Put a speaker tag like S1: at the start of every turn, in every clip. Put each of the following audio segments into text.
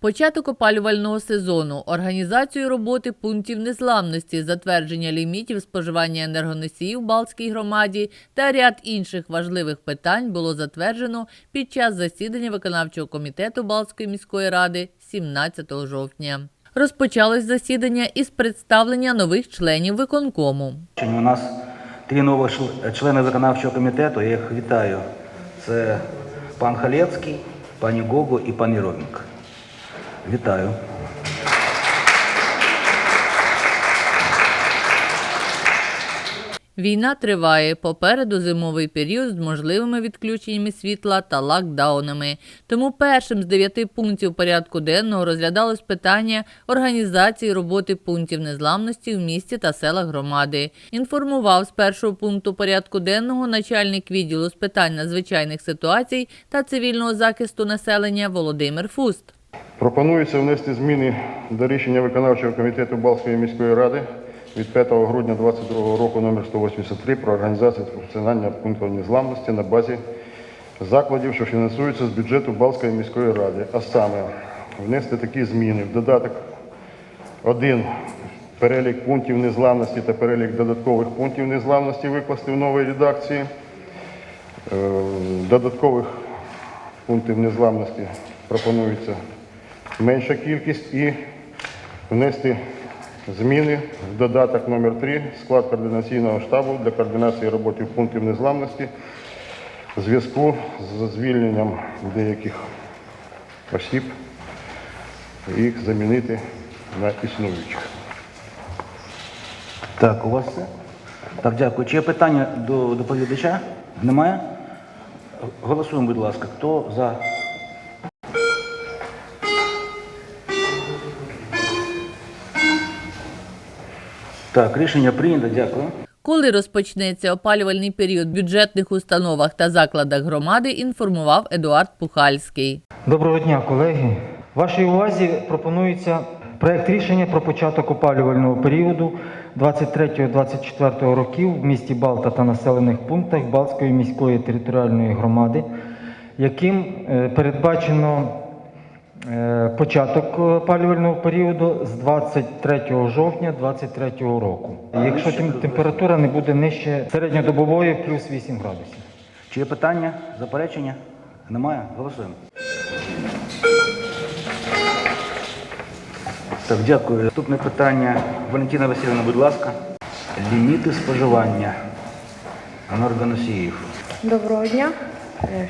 S1: Початок опалювального сезону, організацію роботи пунктів незламності, затвердження лімітів споживання енергоносіїв в Балтській громаді та ряд інших важливих питань було затверджено під час засідання виконавчого комітету Балтської міської ради 17 жовтня. Розпочалось засідання із представлення нових членів виконкому.
S2: У нас три чле- члени виконавчого комітету. Я їх вітаю. Це пан Халецький, пані Гого і пан Єроменко. Вітаю.
S1: Війна триває. Попереду зимовий період з можливими відключеннями світла та локдаунами. Тому першим з дев'яти пунктів порядку денного розглядалось питання організації роботи пунктів незламності в місті та селах громади. Інформував з першого пункту порядку денного начальник відділу з питань надзвичайних ситуацій та цивільного захисту населення Володимир Фуст.
S3: Пропонується внести зміни до рішення виконавчого комітету Балтської міської ради від 5 грудня 2022 року номер 183 про організацію функціонування пунктів незламності на базі закладів, що фінансуються з бюджету Балтської міської ради. А саме внести такі зміни в додаток 1 перелік пунктів незламності та перелік додаткових пунктів незламності викласти в новій редакції. Е, Додаткових пунктів незламності пропонується менша кількість і внести зміни в додаток номер 3 склад координаційного штабу для координації роботи пунктів незламності в зв'язку з звільненням деяких осіб, їх замінити на існуючих.
S2: Так, у вас все? Так, дякую. Чи є питання до доповідача? Немає? Голосуємо, будь ласка. Хто за? Так, рішення прийнято, дякую.
S1: Коли розпочнеться опалювальний період в бюджетних установах та закладах громади, інформував Едуард Пухальський.
S4: Доброго дня, колеги. Вашій увазі пропонується проект рішення про початок опалювального періоду 23-24 років в місті Балта та населених пунктах Балтської міської територіальної громади, яким е, передбачено початок опалювального періоду з 23 жовтня 2023 року. Якщо температура не буде нижче середньодобової плюс 8 градусів.
S2: Чи є питання, заперечення? Немає? Голосуємо. Так, дякую. Наступне питання. Валентина Васильівна, будь ласка. Ліміти споживання енергоносіїв.
S5: Доброго дня, Е,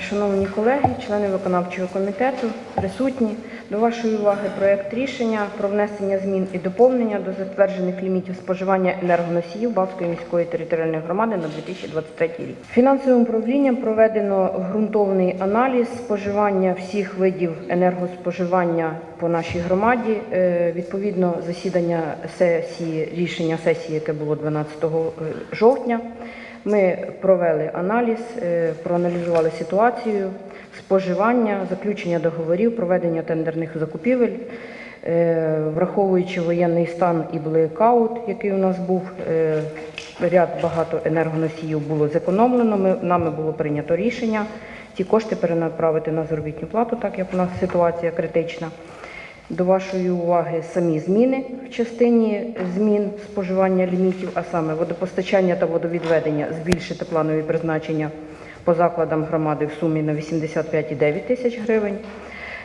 S5: шановні колеги, члени виконавчого комітету, присутні. До вашої уваги проект рішення про внесення змін і доповнення до затверджених лімітів споживання енергоносіїв Балтської міської територіальної громади на 2023 рік. Фінансовим управлінням проведено ґрунтовний аналіз споживання всіх видів енергоспоживання по нашій громаді. Е, Відповідно, засідання сесії, рішення сесії, яке було 12 жовтня. Ми провели аналіз, е, проаналізували ситуацію, споживання, заключення договорів, проведення тендерних закупівель, Е, враховуючи воєнний стан і блекаут, який у нас був, е, ряд багато енергоносіїв було зекономлено. Ми, нами було прийнято рішення ці кошти перенаправити на заробітну плату, так як у нас ситуація критична. До вашої уваги самі зміни в частині змін споживання лімітів, а саме водопостачання та водовідведення збільшити планові призначення по закладам громади в сумі на 85,9 тисяч гривень.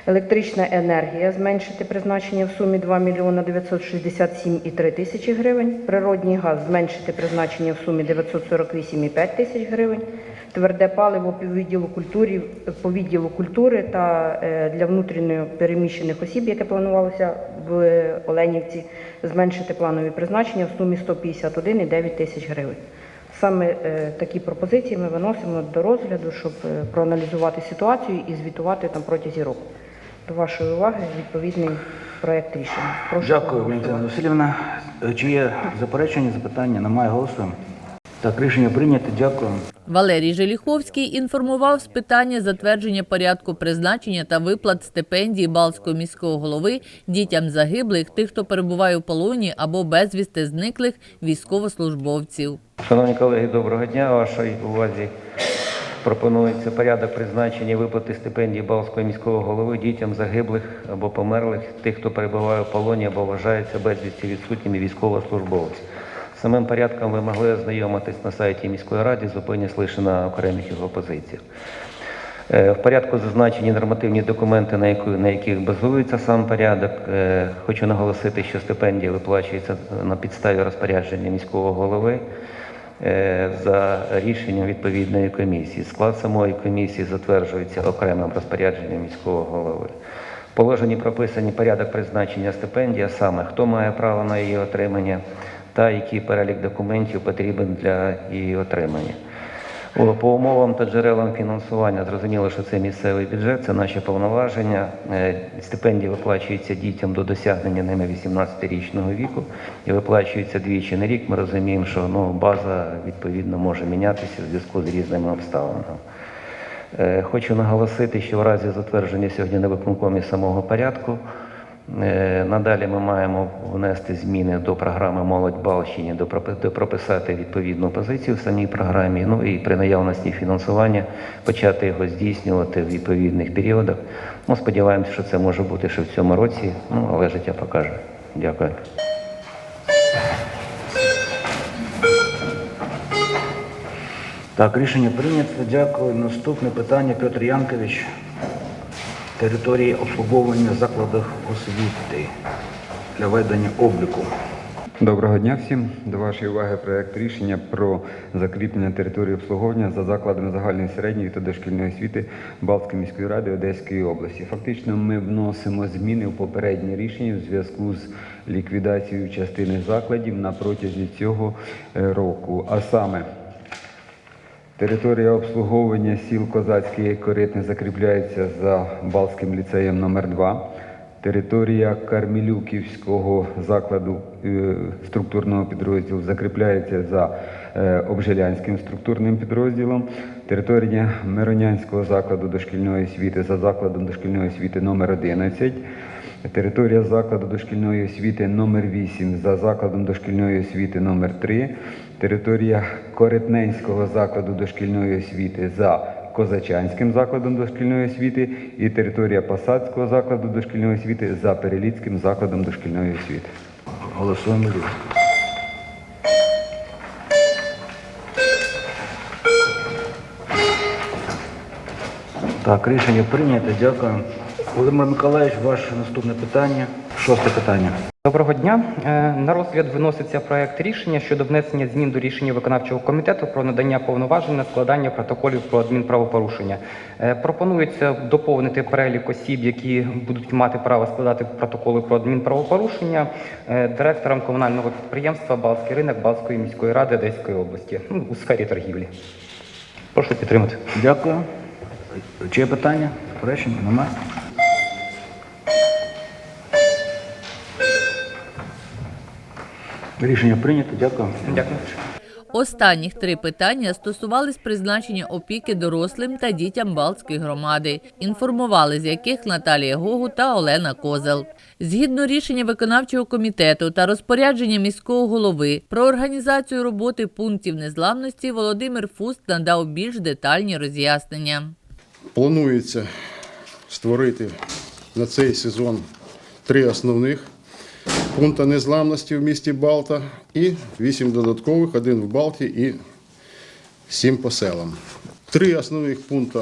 S5: Електрична енергія зменшити призначення в сумі 2 мільйона 967,3 тисячі гривень. Природній газ зменшити призначення в сумі 948,5 тисяч гривень. Тверде паливо по відділу культури, по відділу культури та е, для внутрішньо переміщених осіб, яке планувалося в Оленівці, зменшити планові призначення в сумі 151,9 тисяч гривень. Саме е, такі пропозиції ми виносимо до розгляду, щоб е, проаналізувати ситуацію і звітувати там протязі року. До вашої уваги відповідний проект рішення. Прошу
S2: Дякую. Валентина Васильівна. Чи є заперечення, запитання? Немає. Голосуємо. Так, рішення прийнято. Дякую.
S1: Валерій Желіховський інформував з питання затвердження порядку призначення та виплат стипендії Балтського міського голови дітям загиблих, тих, хто перебуває у полоні або безвісти зниклих військовослужбовців.
S6: Шановні колеги, доброго дня. Вашій увазі Пропонується порядок призначення виплати стипендій Балтського міського голови дітям загиблих або померлих, тих, хто перебуває в полоні або вважається безвісті відсутніми військовослужбовців. Самим порядком ви могли ознайомитись на сайті міської ради, зупинюсь лише на окремих його позиціях. Е, В порядку зазначені нормативні документи, на, яку, на яких базується сам порядок. Е, Хочу наголосити, що стипендія виплачується на підставі розпорядження міського голови е, за рішенням відповідної комісії. Склад самої комісії затверджується окремим розпорядженням міського голови. В положенні прописані порядок призначення стипендії, а саме хто має право на її отримання та який перелік документів потрібен для її отримання. По умовам та джерелам фінансування зрозуміло, що це місцевий бюджет, це наші повноваження. Е, Стипендії виплачуються дітям до досягнення ними 18-річного віку і виплачуються двічі на рік. Ми розуміємо, що ну, база відповідно може мінятися в зв'язку з різними обставинами. Е, Хочу наголосити, що в разі затвердження сьогодні на виконкомі самого порядку надалі ми маємо внести зміни до програми Молодь Балщині, до прописати відповідну позицію в самій програмі. Ну і при наявності фінансування почати його здійснювати в відповідних періодах. Ну, сподіваємося, що це може бути ще в цьому році, ну але життя покаже. Дякую.
S2: Так, рішення прийнято. Дякую. Наступне питання Петр Янкович. Території обслуговування закладів освіти для ведення обліку.
S7: Доброго дня всім. До вашої уваги проект рішення про закріплення території обслуговування за закладами загальної середньої та дошкільної освіти Балтської міської ради Одеської області. Фактично, ми вносимо зміни в попереднє рішення в зв'язку з ліквідацією частини закладів на протязі цього е, року. А саме Територія обслуговування сіл Козацький Коритне закріпляється за Балтським ліцеєм номер 2 Територія Кармелюківського закладу е, структурного підрозділу закріпляється за е, Обжелянським структурним підрозділом. Територія Миронянського закладу дошкільної освіти за закладом дошкільної освіти номер 11 Територія закладу дошкільної освіти номер 8 за закладом дошкільної освіти номер 3 Територія Коритненського закладу дошкільної освіти за Козачанським закладом дошкільної освіти і територія Посадського закладу дошкільної освіти за Переліцьким закладом дошкільної освіти.
S2: Голосуємо. Так, рішення прийнято. Дякую. Володимир Миколаївич, ваше наступне питання. Шосте питання.
S8: Доброго дня. Е, На розгляд виноситься проект рішення щодо внесення змін до рішення виконавчого комітету про надання повноважень на складання протоколів про адмінправопорушення. Е, Пропонується доповнити перелік осіб, які будуть мати право складати протоколи про адмінправопорушення е, директором комунального підприємства Балтський ринок Балтської міської ради Одеської області ну, у сфері торгівлі. Прошу підтримати.
S2: Дякую. Чи є питання? Заперечення? Немає? Рішення прийнято. Дякую.
S8: Дякую.
S1: Останніх три питання стосувались призначення опіки дорослим та дітям Балтської громади, інформували з яких Наталія Гогу та Олена Козел. Згідно рішення виконавчого комітету та розпорядження міського голови про організацію роботи пунктів незламності Володимир Фуст надав більш детальні роз'яснення.
S9: Планується створити на цей сезон три основних пункти незламності в місті Балта і вісім додаткових, один в Балті і сім по селам. Три основних пункти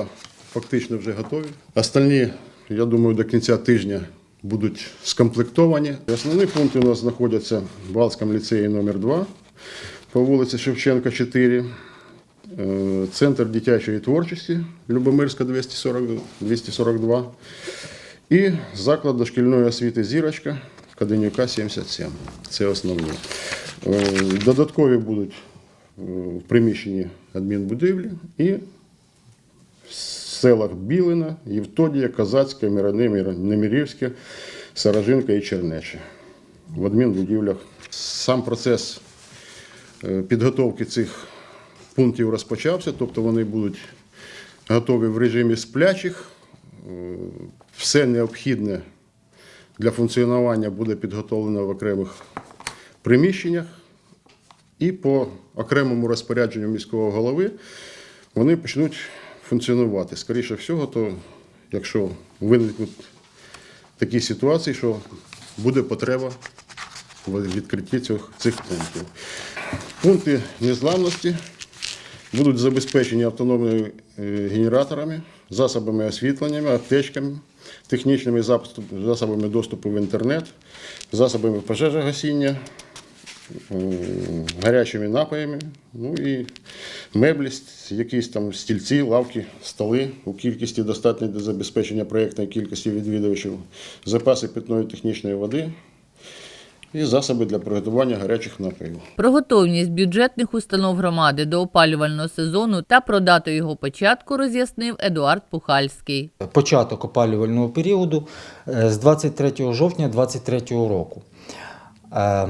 S9: фактично вже готові. Остальні, я думаю, до кінця тижня будуть скомплектовані. Основні пункти у нас знаходяться в Балтському ліцеї номер 2 по вулиці Шевченка, 4. Е, Центр дитячої творчості Любомирська 240, 242 і заклад дошкільної освіти Зірочка Каденюка 77. Це основні. Е, Додаткові будуть е, в приміщенні адмінбудівлі і в селах Білина, Євтодія, Казацьке, Немирівське, Саражинка і Чернече. В адмінбудівлях сам процес е, підготовки цих пунктів розпочався, тобто вони будуть готові в режимі сплячих. Е, Все необхідне для функціонування буде підготовлено в окремих приміщеннях. І по окремому розпорядженню міського голови вони почнуть функціонувати. Скоріше всього, то якщо виникнуть такі ситуації, що буде потреба в відкритті цих, цих пунктів. Пункти незламності будуть забезпечені автономними е, генераторами, засобами освітлення, аптечками, технічними засобами доступу в інтернет, засобами пожежогасіння, гарячими напоями, ну і меблі, якісь там стільці, лавки, столи у кількості достатньої для забезпечення проєктної кількості відвідувачів, запаси питної технічної води і засоби для приготування гарячих напоїв.
S1: Про готовність бюджетних установ громади до опалювального сезону та про дату його початку роз'яснив Едуард Пухальський.
S4: початок опалювального періоду е, з 23 жовтня 2023 року. Е,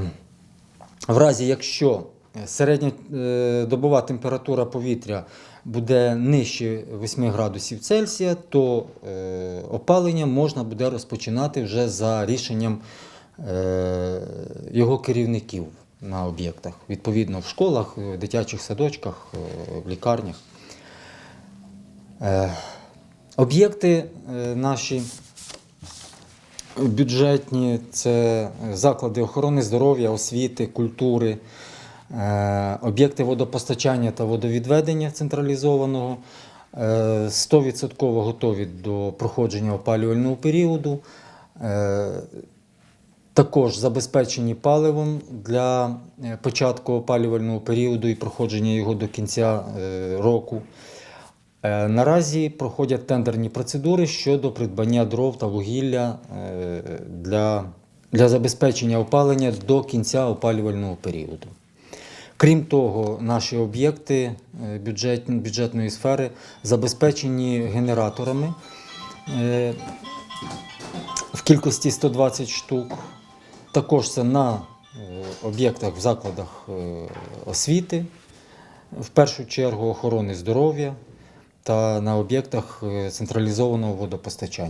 S4: В разі, якщо середня е, добова температура повітря буде нижче 8 градусів Цельсія, то опалення можна буде розпочинати вже за рішенням його керівників на об'єктах, відповідно в школах, в дитячих садочках, е, в лікарнях. Е, Об'єкти е, наші бюджетні це заклади охорони здоров'я, освіти, культури, е, об'єкти водопостачання та водовідведення централізованого. е, 100% готові до проходження опалювального періоду. Також забезпечені паливом для е, початку опалювального періоду і проходження його до кінця е, року. Е, Наразі проходять тендерні процедури щодо придбання дров та вугілля для, для забезпечення опалення до кінця опалювального періоду. Крім того, наші об'єкти бюджет, бюджетної сфери забезпечені генераторами в кількості 120 штук. Також це на е, об'єктах в закладах е, освіти, в першу чергу охорони здоров'я та на об'єктах е, централізованого водопостачання.